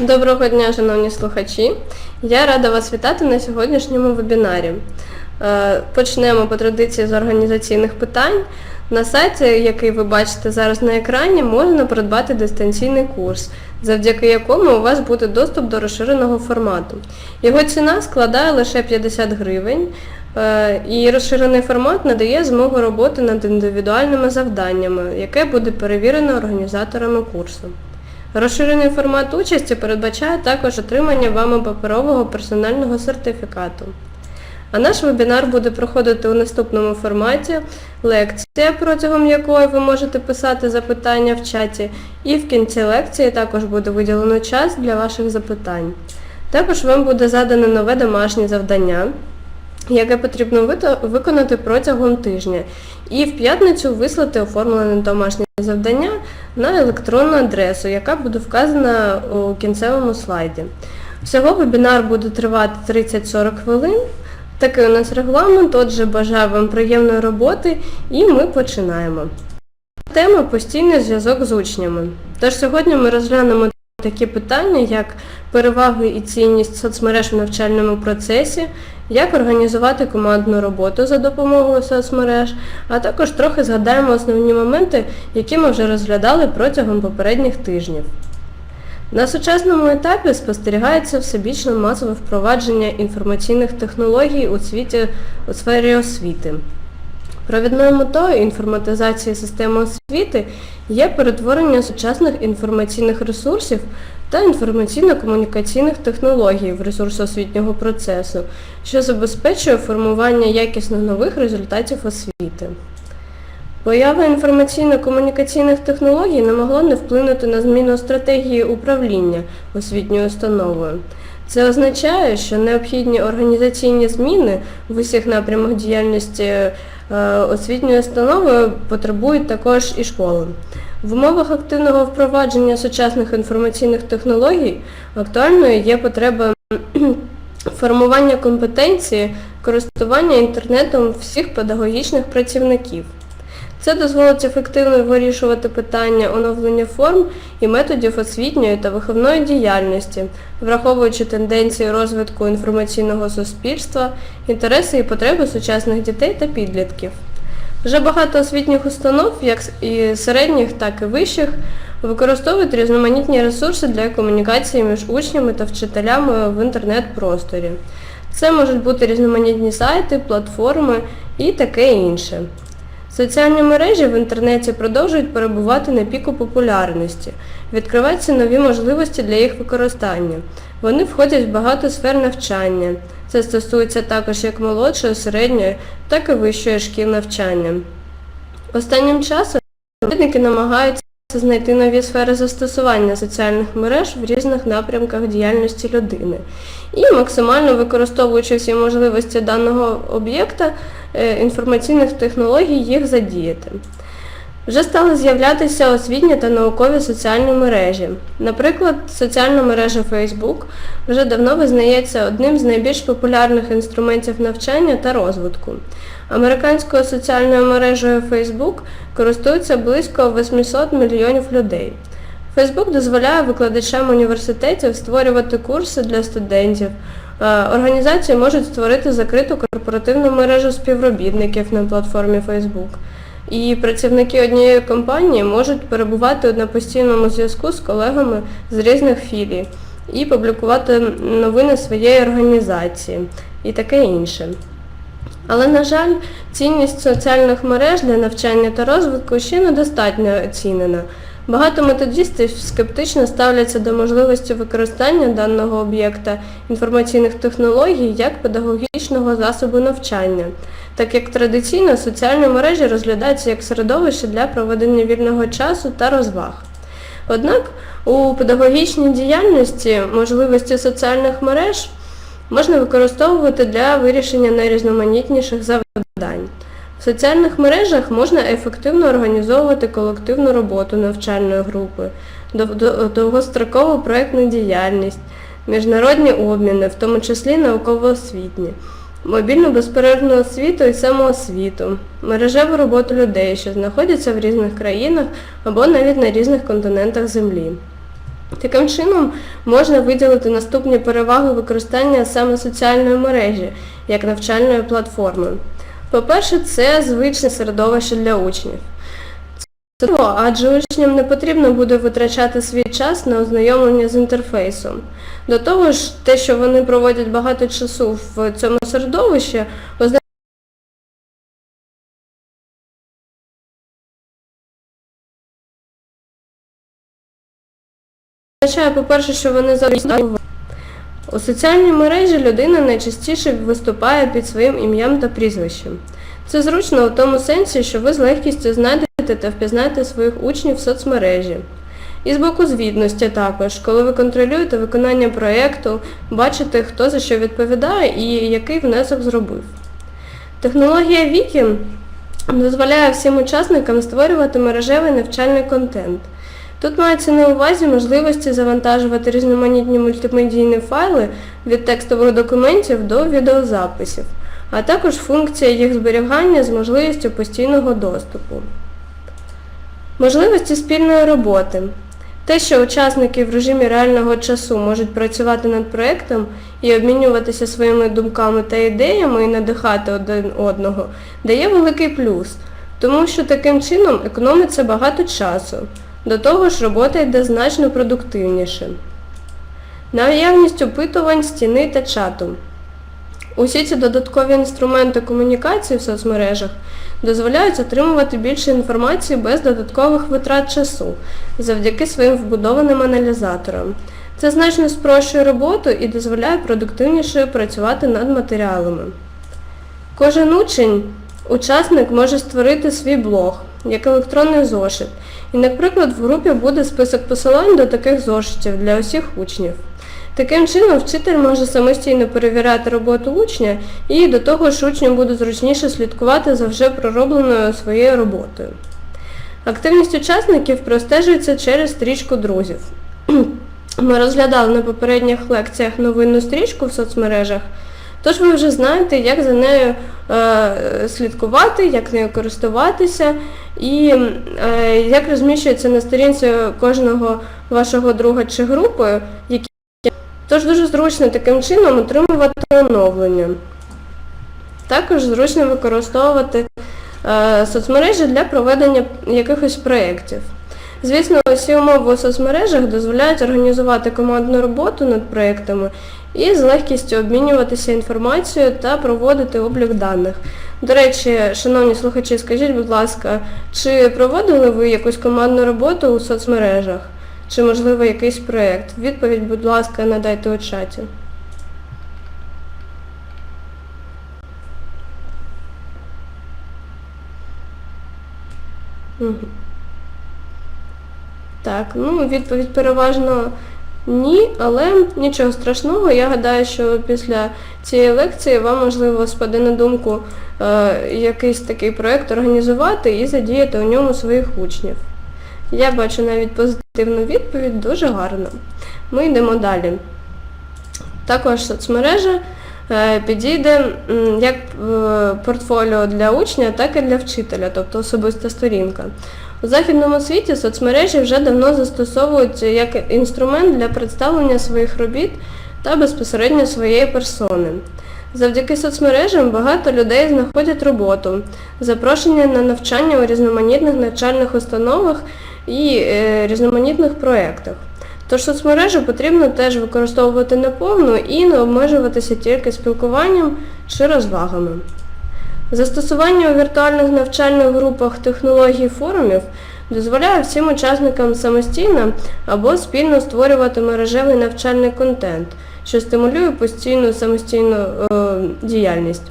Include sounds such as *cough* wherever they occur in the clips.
Доброго дня, шановні слухачі. Я рада вас вітати на сьогоднішньому вебінарі. Е, Почнемо по традиції з організаційних питань. На сайті, який ви бачите зараз на екрані, можна придбати дистанційний курс, завдяки якому у вас буде доступ до розширеного формату. Його ціна складає лише 50 гривень, е, і розширений формат надає змогу роботи над індивідуальними завданнями, яке буде перевірено організаторами курсу. Розширений формат участі передбачає також отримання вами паперового персонального сертифікату. А наш вебінар буде проходити у наступному форматі лекція, протягом якої ви можете писати запитання в чаті, і в кінці лекції також буде виділено час для ваших запитань. Також вам буде задане нове домашнє завдання, яке потрібно виконати протягом тижня, і в п'ятницю вислати оформлене домашнє завдання на електронну адресу, яка буде вказана у кінцевому слайді. Всього вебінар буде тривати 30-40 хвилин. Такий у нас регламент, отже, бажаю вам приємної роботи і ми починаємо. Тема постійний зв'язок з учнями. Тож сьогодні ми розглянемо такі питання, як переваги і цінність соцмереж в навчальному процесі, як організувати командну роботу за допомогою соцмереж, а також трохи згадаємо основні моменти, які ми вже розглядали протягом попередніх тижнів. На сучасному етапі спостерігається всебічне масове впровадження інформаційних технологій у світі у сфері освіти. Провідною метою інформатизації системи освіти є перетворення сучасних інформаційних ресурсів та інформаційно-комунікаційних технологій в ресурс освітнього процесу, що забезпечує формування якісно нових результатів освіти. Поява інформаційно-комунікаційних технологій не могла не вплинути на зміну стратегії управління освітньою установою. Це означає, що необхідні організаційні зміни в усіх напрямах діяльності е, освітньої установи потребують також і школи. В умовах активного впровадження сучасних інформаційних технологій актуальною є потреба *clears throat* формування компетенції користування інтернетом всіх педагогічних працівників. Це дозволить ефективно вирішувати питання оновлення форм і методів освітньої та виховної діяльності, враховуючи тенденції розвитку інформаційного суспільства, інтереси і потреби сучасних дітей та підлітків. Вже багато освітніх установ, як і середніх, так і вищих, використовують різноманітні ресурси для комунікації між учнями та вчителями в інтернет-просторі. Це можуть бути різноманітні сайти, платформи і таке інше. Соціальні мережі в інтернеті продовжують перебувати на піку популярності, відкриваються нові можливості для їх використання. Вони входять в багато сфер навчання. Це стосується також як молодшої, середньої, так і вищої шкіл навчання. Останнім часом дослідники намагаються знайти нові сфери застосування соціальних мереж в різних напрямках діяльності людини і максимально використовуючи всі можливості даного об'єкта е, інформаційних технологій їх задіяти. Вже стали з'являтися освітні та наукові соціальні мережі. Наприклад, соціальна мережа Facebook вже давно визнається одним з найбільш популярних інструментів навчання та розвитку. Американською соціальною мережею Facebook користуються близько 800 мільйонів людей. Facebook дозволяє викладачам університетів створювати курси для студентів. Е, Організації можуть створити закриту корпоративну мережу співробітників на платформі Facebook. І працівники однієї компанії можуть перебувати на постійному зв'язку з колегами з різних філій і публікувати новини своєї організації і таке інше. Але, на жаль, цінність соціальних мереж для навчання та розвитку ще недостатньо оцінена. Багато методистів скептично ставляться до можливості використання даного об'єкта інформаційних технологій як педагогічного засобу навчання, так як традиційно соціальні мережі розглядаються як середовище для проведення вільного часу та розваг. Однак у педагогічній діяльності можливості соціальних мереж можна використовувати для вирішення найрізноманітніших завдань. В соціальних мережах можна ефективно організовувати колективну роботу навчальної групи, довгострокову проєктну діяльність, міжнародні обміни, в тому числі науково-освітні, мобільну безперервну освіту і самоосвіту, мережеву роботу людей, що знаходяться в різних країнах або навіть на різних континентах Землі. Таким чином можна виділити наступні переваги використання саме соціальної мережі як навчальної платформи. По-перше, це звичне середовище для учнів. Це важливо, адже учням не потрібно буде витрачати свій час на ознайомлення з інтерфейсом. До того ж, те, що вони проводять багато часу в цьому середовищі, означає, означає, по-перше, що вони завжди у соціальній мережі людина найчастіше виступає під своїм ім'ям та прізвищем. Це зручно у тому сенсі, що ви з легкістю знайдете та впізнаєте своїх учнів в соцмережі. І з боку звітності також, коли ви контролюєте виконання проєкту, бачите, хто за що відповідає і який внесок зробив. Технологія Вікі дозволяє всім учасникам створювати мережевий навчальний контент. Тут мається на увазі можливості завантажувати різноманітні мультимедійні файли від текстових документів до відеозаписів, а також функція їх зберігання з можливістю постійного доступу. Можливості спільної роботи. Те, що учасники в режимі реального часу можуть працювати над проєктом і обмінюватися своїми думками та ідеями і надихати один одного, дає великий плюс, тому що таким чином економиться багато часу. До того ж, робота йде значно продуктивніше. Наявність опитувань, стіни та чату. Усі ці додаткові інструменти комунікації в соцмережах дозволяють отримувати більше інформації без додаткових витрат часу, завдяки своїм вбудованим аналізаторам. Це значно спрощує роботу і дозволяє продуктивніше працювати над матеріалами. Кожен учень, учасник може створити свій блог, як електронний зошит, і, наприклад, в групі буде список посилань до таких зошитів для усіх учнів. Таким чином, вчитель може самостійно перевіряти роботу учня і до того ж учням буде зручніше слідкувати за вже проробленою своєю роботою. Активність учасників простежується через стрічку друзів. *clears throat* Ми розглядали на попередніх лекціях новинну стрічку в соцмережах, тож ви вже знаєте, як за нею е, слідкувати, як нею користуватися і е, як розміщується на сторінці кожного вашого друга чи групи, які Тож дуже зручно таким чином отримувати оновлення. Також зручно використовувати е, соцмережі для проведення якихось проєктів. Звісно, усі умови у соцмережах дозволяють організувати командну роботу над проєктами і з легкістю обмінюватися інформацією та проводити облік даних. До речі, шановні слухачі, скажіть, будь ласка, чи проводили ви якусь командну роботу у соцмережах? Чи, можливо, якийсь проєкт? Відповідь, будь ласка, надайте у чаті. Угу. Так, ну відповідь переважно ні, але нічого страшного. Я гадаю, що після цієї лекції вам, можливо, спаде на думку е, якийсь такий проєкт організувати і задіяти у ньому своїх учнів. Я бачу навіть позитивну відповідь, дуже гарно. Ми йдемо далі. Також соцмережа е, підійде як е, портфоліо для учня, так і для вчителя, тобто особиста сторінка. У західному світі соцмережі вже давно застосовують як інструмент для представлення своїх робіт та безпосередньо своєї персони. Завдяки соцмережам багато людей знаходять роботу, запрошення на навчання у різноманітних навчальних установах і е, різноманітних проєктах. Тож соцмережі потрібно теж використовувати наповну і не обмежуватися тільки спілкуванням чи розвагами. Застосування у віртуальних навчальних групах технологій форумів дозволяє всім учасникам самостійно або спільно створювати мережевий навчальний контент, що стимулює постійну самостійну е, діяльність.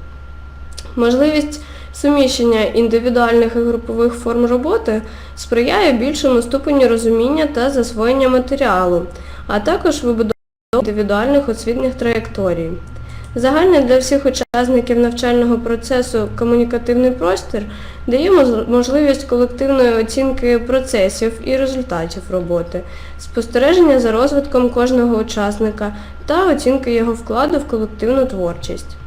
Можливість суміщення індивідуальних і групових форм роботи сприяє більшому ступеню розуміння та засвоєння матеріалу, а також вибудові індивідуальних освітніх траєкторій. Загальний для всіх учасників навчального процесу комунікативний простір дає можливість колективної оцінки процесів і результатів роботи, спостереження за розвитком кожного учасника та оцінки його вкладу в колективну творчість.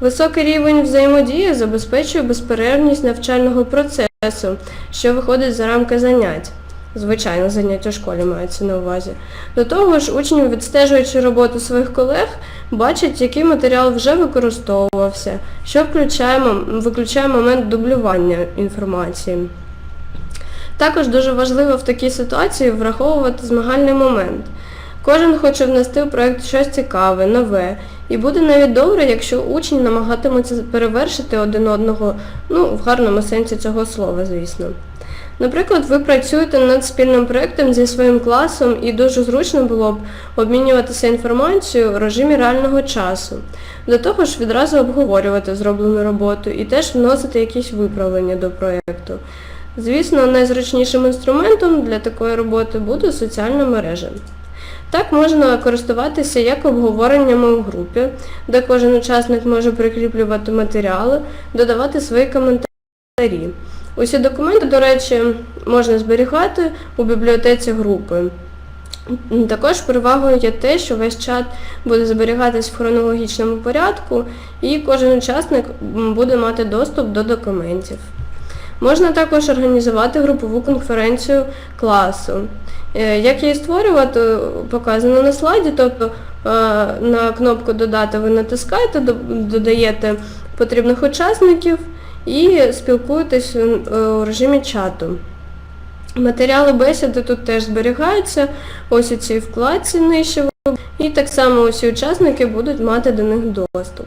Високий рівень взаємодії забезпечує безперервність навчального процесу, що виходить за рамки занять. Звичайно, заняття в школі мається на увазі. До того ж, учні, відстежуючи роботу своїх колег, бачать, який матеріал вже використовувався, що включає, виключає момент дублювання інформації. Також дуже важливо в такій ситуації враховувати змагальний момент. Кожен хоче внести в проєкт щось цікаве, нове, і буде навіть добре, якщо учні намагатимуться перевершити один одного, ну, в гарному сенсі цього слова, звісно. Наприклад, ви працюєте над спільним проєктом зі своїм класом і дуже зручно було б обмінюватися інформацією в режимі реального часу. До того ж відразу обговорювати зроблену роботу і теж вносити якісь виправлення до проєкту. Звісно, найзручнішим інструментом для такої роботи буде соціальна мережа. Так можна користуватися як обговореннями у групі, де кожен учасник може прикріплювати матеріали, додавати свої коментарі. Усі документи, до речі, можна зберігати у бібліотеці групи. Також перевагою є те, що весь чат буде зберігатись в хронологічному порядку і кожен учасник буде мати доступ до документів. Можна також організувати групову конференцію класу. Е, Як її створювати, показано на слайді, тобто е, на кнопку Додати ви натискаєте, додаєте потрібних учасників і спілкуєтесь е, у режимі чату. Матеріали бесіди тут теж зберігаються, ось у цій вкладці нижче, і так само усі учасники будуть мати до них доступ.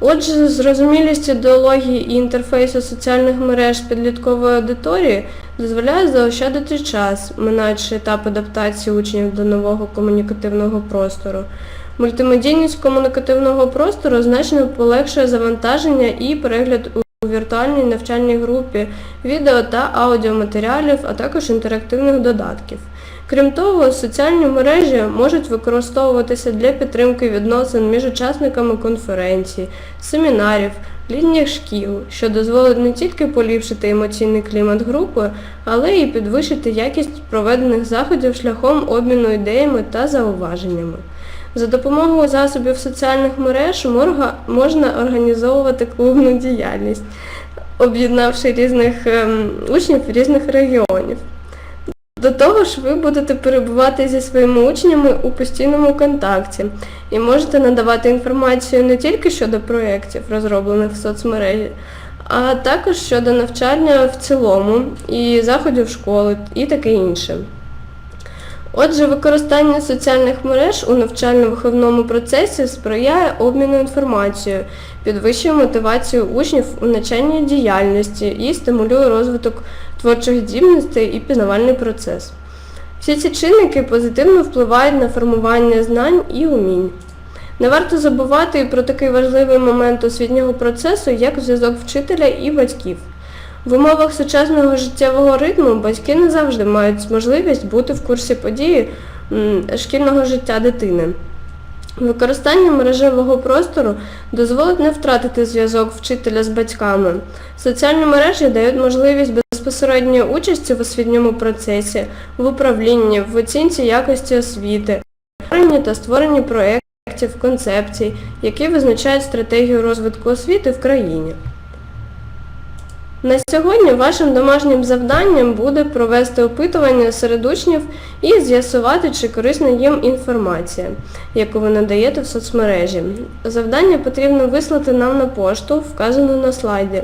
Отже, зрозумілість ідеології і інтерфейсу соціальних мереж підліткової аудиторії дозволяє заощадити час, минаючи етап адаптації учнів до нового комунікативного простору. Мультимедійність комунікативного простору значно полегшує завантаження і перегляд у віртуальній навчальній групі відео та аудіоматеріалів, а також інтерактивних додатків. Крім того, соціальні мережі можуть використовуватися для підтримки відносин між учасниками конференцій, семінарів, літніх шкіл, що дозволить не тільки поліпшити емоційний клімат групи, але й підвищити якість проведених заходів шляхом обміну ідеями та зауваженнями. За допомогою засобів соціальних мереж можна організовувати клубну діяльність, об'єднавши різних ем, учнів різних регіонів. До того ж, ви будете перебувати зі своїми учнями у постійному контакті і можете надавати інформацію не тільки щодо проєктів, розроблених в соцмережі, а також щодо навчання в цілому і заходів школи і таке інше. Отже, використання соціальних мереж у навчально-виховному процесі сприяє обміну інформацією, підвищує мотивацію учнів у навчальній діяльності і стимулює розвиток творчих здібностей і пізнавальний процес. Всі ці чинники позитивно впливають на формування знань і умінь. Не варто забувати і про такий важливий момент освітнього процесу, як зв'язок вчителя і батьків. В умовах сучасного життєвого ритму батьки не завжди мають можливість бути в курсі події шкільного життя дитини. Використання мережевого простору дозволить не втратити зв'язок вчителя з батьками. Соціальні мережі дають можливість безпосередньої участі в освітньому процесі, в управлінні, в оцінці якості освіти, створенні та створенні проєктів, концепцій, які визначають стратегію розвитку освіти в країні. На сьогодні вашим домашнім завданням буде провести опитування серед учнів і з'ясувати, чи корисна їм інформація, яку ви надаєте в соцмережі. Завдання потрібно вислати нам на пошту, вказану на слайді,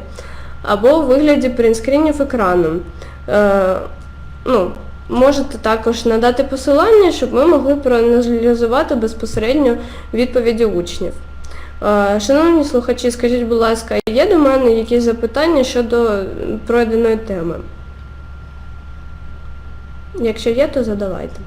або у вигляді принтскрінів екрану. Е, ну, можете також надати посилання, щоб ми могли проаналізувати безпосередньо відповіді учнів. Е, Шановні слухачі, скажіть, будь ласка, є до мене якісь запитання щодо пройденої теми? Якщо є, то задавайте.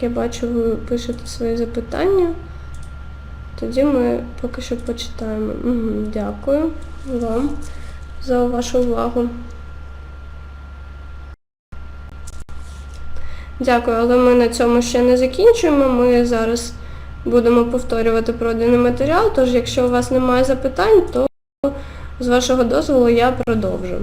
Так, я бачу, ви пишете свої запитання. Тоді ми поки що почитаємо. Мгм, Дякую вам за вашу увагу. Дякую, але ми на цьому ще не закінчуємо. Ми зараз будемо повторювати пройдений матеріал, тож якщо у вас немає запитань, то З вашого дозволу я продовжу.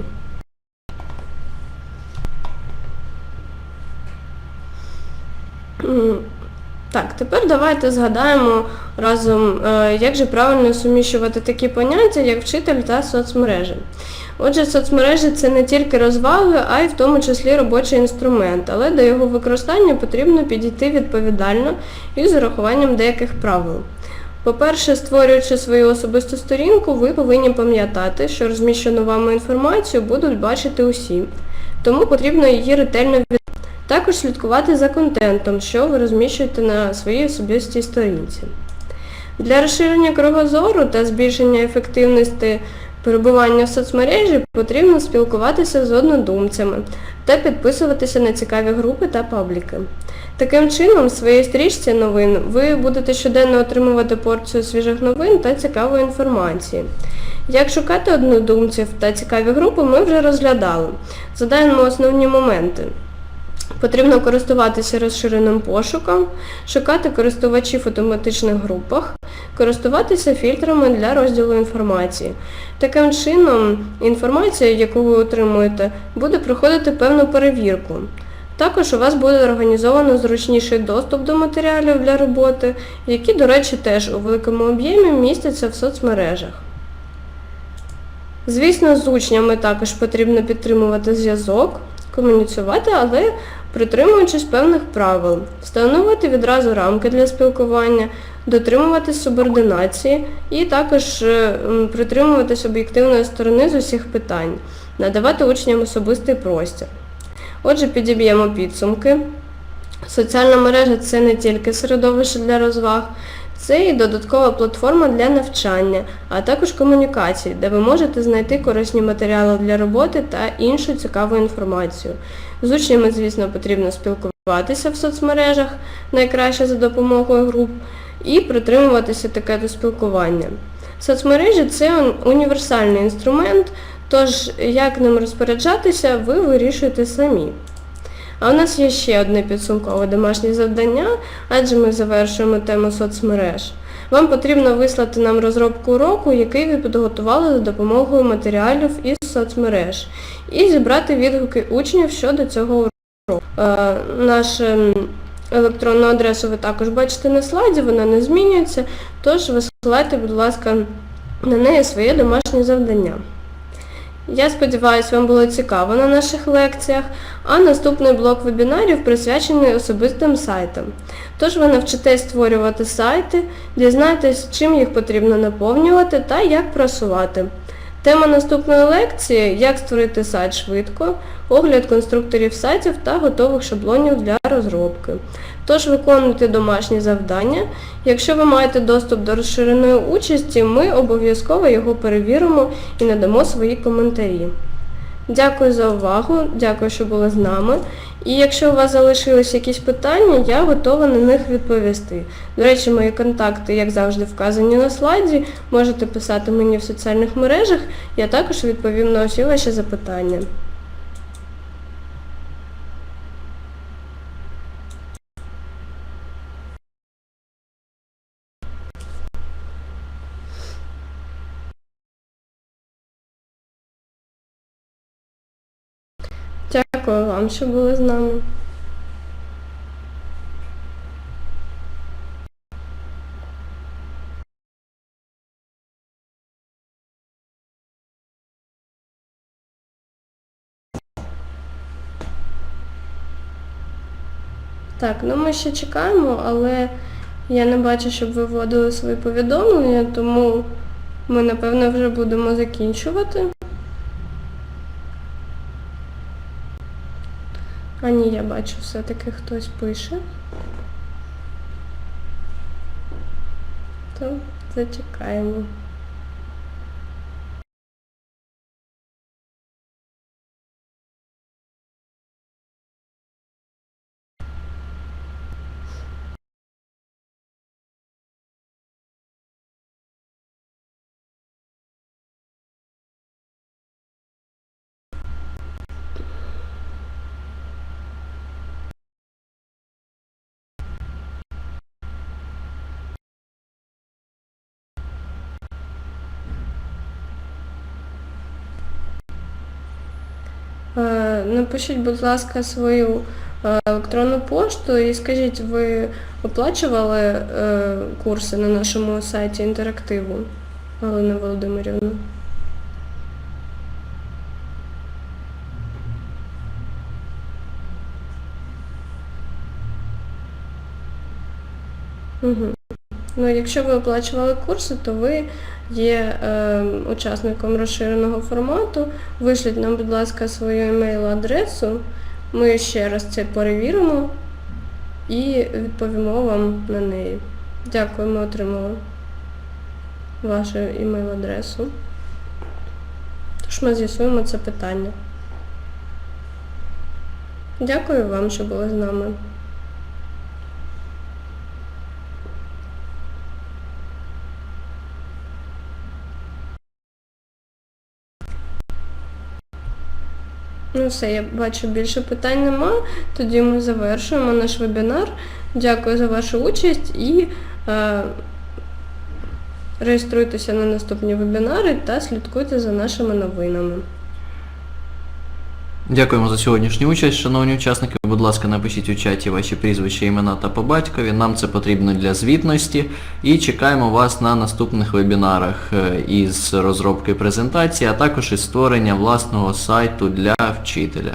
Так, тепер давайте згадаємо разом, е, як же правильно суміщувати такі поняття, як вчитель та соцмережі. Отже, соцмережі це не тільки розваги, а й в тому числі робочий інструмент, але до його використання потрібно підійти відповідально і з урахуванням деяких правил. По-перше, створюючи свою особисту сторінку, ви повинні пам'ятати, що розміщену вами інформацію будуть бачити усі. Тому потрібно її ретельно. Також слідкувати за контентом, що ви розміщуєте на своїй особистій сторінці. Для розширення кругозору та збільшення ефективності перебування в соцмережі потрібно спілкуватися з однодумцями та підписуватися на цікаві групи та пабліки. Таким чином, в своїй стрічці новин ви будете щоденно отримувати порцію свіжих новин та цікавої інформації. Як шукати однодумців та цікаві групи, ми вже розглядали. Задаємо основні моменти. Потрібно користуватися розширеним пошуком, шукати користувачів в автоматичних групах, користуватися фільтрами для розділу інформації. Таким чином, інформація, яку ви отримуєте, буде проходити певну перевірку. Також у вас буде організовано зручніший доступ до матеріалів для роботи, які, до речі, теж у великому об'ємі містяться в соцмережах. Звісно, з учнями також потрібно підтримувати зв'язок, комуніцювати, але притримуючись певних правил, встановити відразу рамки для спілкування, дотримуватись субординації і також е, притримуватись об'єктивної сторони з усіх питань, надавати учням особистий простір. Отже, підіб'ємо підсумки. Соціальна мережа це не тільки середовище для розваг, це і додаткова платформа для навчання, а також комунікацій, де ви можете знайти корисні матеріали для роботи та іншу цікаву інформацію. З учнями, звісно, потрібно спілкуватися в соцмережах, найкраще за допомогою груп, і притримуватися таке спілкування. Соцмережі це універсальний інструмент, тож як ним розпоряджатися, ви вирішуєте самі. А у нас є ще одне підсумкове домашнє завдання, адже ми завершуємо тему соцмереж. Вам потрібно вислати нам розробку уроку, який ви підготували за допомогою матеріалів із соцмереж, і зібрати відгуки учнів щодо цього уроку. Е, Нашу електронну адресу ви також бачите на слайді, вона не змінюється, тож висилайте, будь ласка, на неї своє домашнє завдання. Я сподіваюся, вам було цікаво на наших лекціях, а наступний блок вебінарів присвячений особистим сайтам. Тож ви навчитесь створювати сайти, дізнаєтесь, чим їх потрібно наповнювати та як просувати. Тема наступної лекції як створити сайт швидко, огляд конструкторів сайтів та готових шаблонів для розробки. Тож виконуйте домашні завдання. Якщо ви маєте доступ до розширеної участі, ми обов'язково його перевіримо і надамо свої коментарі. Дякую за увагу, дякую, що були з нами. І якщо у вас залишились якісь питання, я готова на них відповісти. До речі, мої контакти, як завжди, вказані на слайді. Можете писати мені в соціальних мережах, я також відповім на усі ваші запитання. Дякую вам, що були з нами. Так, ну ми ще чекаємо, але я не бачу, щоб ви вводили свої повідомлення, тому ми, напевно, вже будемо закінчувати. А ні, я бачу, все-таки хтось пише. То зачекаємо. Напишіть, будь ласка, свою е, електронну пошту і скажіть, ви оплачували е, курси на нашому сайті інтерактиву, Галина Володимирівна? Угу. Ну, якщо ви оплачували курси, то ви є е, учасником розширеного формату. Вишліть нам, будь ласка, свою емейл-адресу. Ми ще раз це перевіримо і відповімо вам на неї. Дякую, ми отримали вашу емейл-адресу. Тож ми з'ясуємо це питання. Дякую вам, що були з нами. Ну все, я бачу, більше питань нема. Тоді ми завершуємо наш вебінар. Дякую за вашу участь і е, реєструйтеся на наступні вебінари та слідкуйте за нашими новинами. Дякуємо за сьогоднішню участь, шановні учасники. Будь ласка, напишіть у чаті ваші прізвища, імена та по батькові. Нам це потрібно для звітності. І чекаємо вас на наступних вебінарах е, із розробки презентації, а також із створення власного сайту для вчителя.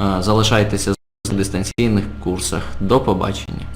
Е, Залишайтеся в дистанційних курсах. До побачення.